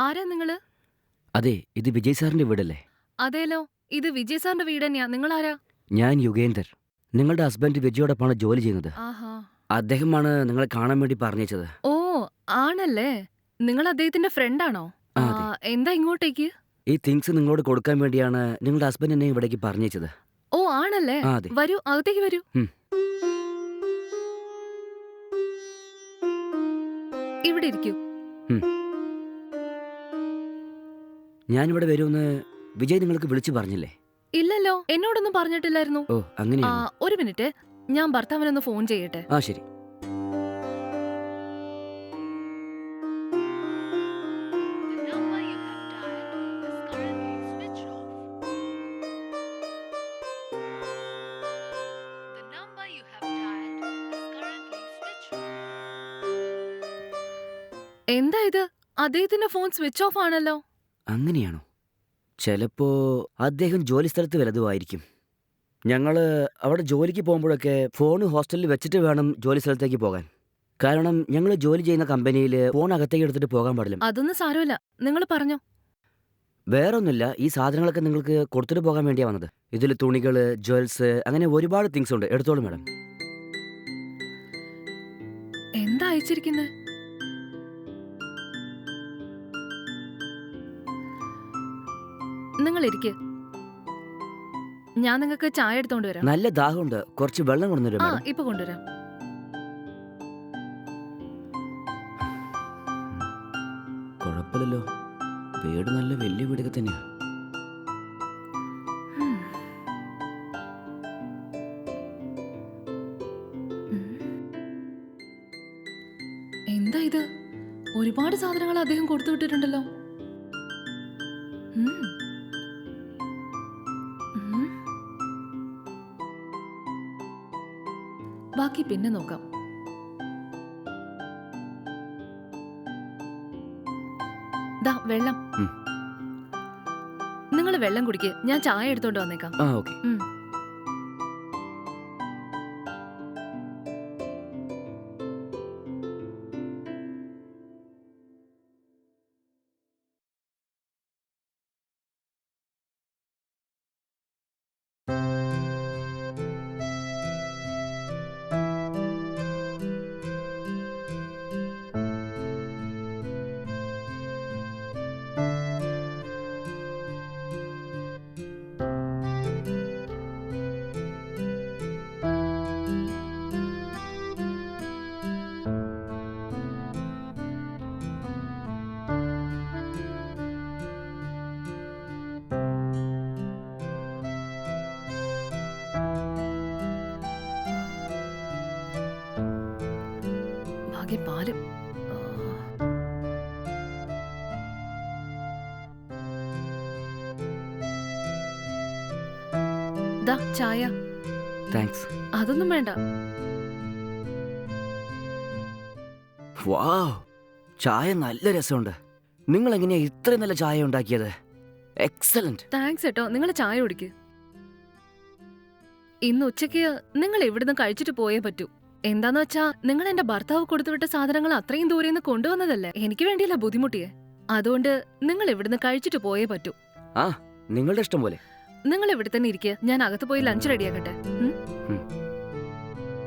ആരാ നിങ്ങൾ? അതെ ഇത് വിജയ് സാറിന്റെ വീടല്ലേ? അതേലോ ഇത് വിജയ് സാറിന്റെ വീട് തന്നെയാ നിങ്ങൾ ആരാ ഞാൻ യുഗേന്ദർ. നിങ്ങളുടെ ഹസ്ബൻഡ് വിജയോടൊപ്പമാണ് ജോലി ചെയ്യുന്നത്. അദ്ദേഹമാണ് നിങ്ങളെ കാണാൻ വേണ്ടി പറഞ്ഞത് ഓ ആണല്ലേ. നിങ്ങൾ അദ്ദേഹത്തിന്റെ ഫ്രണ്ടാണോ? ആ, ആ, എന്താ ഇങ്ങോട്ടേക്ക്? ഈ തിങ്സ് നിങ്ങളോട് കൊടുക്കാൻ വേണ്ടിയാണ് നിങ്ങളുടെ ഹസ്ബൻഡ് എന്നെ ഇവിടേക്ക് പറഞ്ഞത് ഓ ആണല്ലേ. വരൂ അകത്തേക്ക് വരൂ. ഇവിടെ ഇരിക്കൂ. ഞാനിവിടെ വരുമെന്ന് വിജയ് നിങ്ങൾക്ക് വിളിച്ചു പറഞ്ഞില്ലേ? ഇല്ലല്ലോ എന്നോടൊന്നും പറഞ്ഞിട്ടില്ലായിരുന്നു. ഓ ആ അങ്ങനെയാണ് ഒരു മിനിറ്റ് ഞാൻ ഭർത്താവിനൊന്ന് ഫോൺ ചെയ്യട്ടെ? ആ ശരി. എന്താ ഇത്? അദ്ദേഹത്തിന്റെ ഫോൺ സ്വിച്ച് ഓഫ് ആണല്ലോ. അങ്ങനെയാണോ? ചിലപ്പോ അദ്ദേഹം ജോലി സ്ഥലത്ത് വലതുമായിരിക്കും. ഞങ്ങൾ അവിടെ ജോലിക്ക് പോകുമ്പോഴൊക്കെ ഫോൺ ഹോസ്റ്റലിൽ വെച്ചിട്ട് വേണം ജോലി സ്ഥലത്തേക്ക് പോകാൻ. കാരണം ഞങ്ങൾ ജോലി ചെയ്യുന്ന കമ്പനിയിൽ ഫോൺ അകത്തേക്ക് എടുത്തിട്ട് പോകാൻ പാടില്ല. അതൊന്നും സാരമില്ല. നിങ്ങൾ പറഞ്ഞോ. വേറൊന്നുമില്ല. ഈ സാധനങ്ങളൊക്കെ നിങ്ങൾക്ക് കൊടുത്തിട്ട് പോകാൻ വേണ്ടിയാ വന്നത്. ഇതിൽ തുണികൾ ജ്വൽസ് അങ്ങനെ ഒരുപാട് തിങ്സ് ഉണ്ട്. എടുത്തോളൂ മാഡം എന്താ അയച്ചിരിക്കുന്നത് നിങ്ങൾ ഇരിക്ക് ഞാൻ നിങ്ങൾക്ക് ചായ എടുത്തോണ്ട് വരാം. നല്ല ദാഹമുണ്ട്. കുറച്ച് വെള്ളം കൊണ്ടുവരും ആ ഇപ്പൊ കൊണ്ടുവരാം. കുഴപ്പമില്ലല്ലോ. വീട് നല്ല വലിയ വീടൊക്കെ തന്നെയാ. എന്താ ഇത്? ഒരുപാട് സാധനങ്ങൾ അദ്ദേഹം കൊടുത്തു വിട്ടിട്ടുണ്ടല്ലോ. ഉം. ബാക്കി പിന്നെ നോക്കാം. ദാ വെള്ളം. നിങ്ങൾ വെള്ളം കുടിക്ക്. ഞാൻ ചായ എടുത്തോണ്ട് വന്നേക്കാം. ആ ഓക്കെ. ഭാഗ്യം പാൽ. ചായ. താങ്ക്സ്. അതൊന്നും വേണ്ട. വാ ചായ നല്ല രസമുണ്ട്. നിങ്ങൾ എങ്ങനെയാ ഇത്രയും നല്ല ചായ ഉണ്ടാക്കിയത്? എക്സലന്റ്. താങ്ക്സ് കേട്ടോ നിങ്ങൾ ചായ കുടിക്ക്. ഇന്ന് ഉച്ചയ്ക്ക് നിങ്ങൾ ഇവിടുന്ന് കഴിച്ചിട്ട് പോയേ പറ്റൂ? എന്താന്ന് വെച്ചാ നിങ്ങൾ എന്റെ ഭർത്താവ് കൊടുത്തുവിട്ട സാധനങ്ങൾ അത്രയും ദൂരെ നിന്ന് കൊണ്ടുവന്നതല്ലേ? എനിക്ക് വേണ്ടിയല്ല ബുദ്ധിമുട്ടിയെ. അതുകൊണ്ട് നിങ്ങൾ ഇവിടുന്ന് കഴിച്ചിട്ട് പോയേ പറ്റൂ. നിങ്ങളുടെ ഇഷ്ടം പോലെ. നിങ്ങൾ ഇവിടെ തന്നെ ഇരിക്കുക ഞാൻ അകത്ത് പോയി ലഞ്ച് റെഡിയാക്കട്ടെ?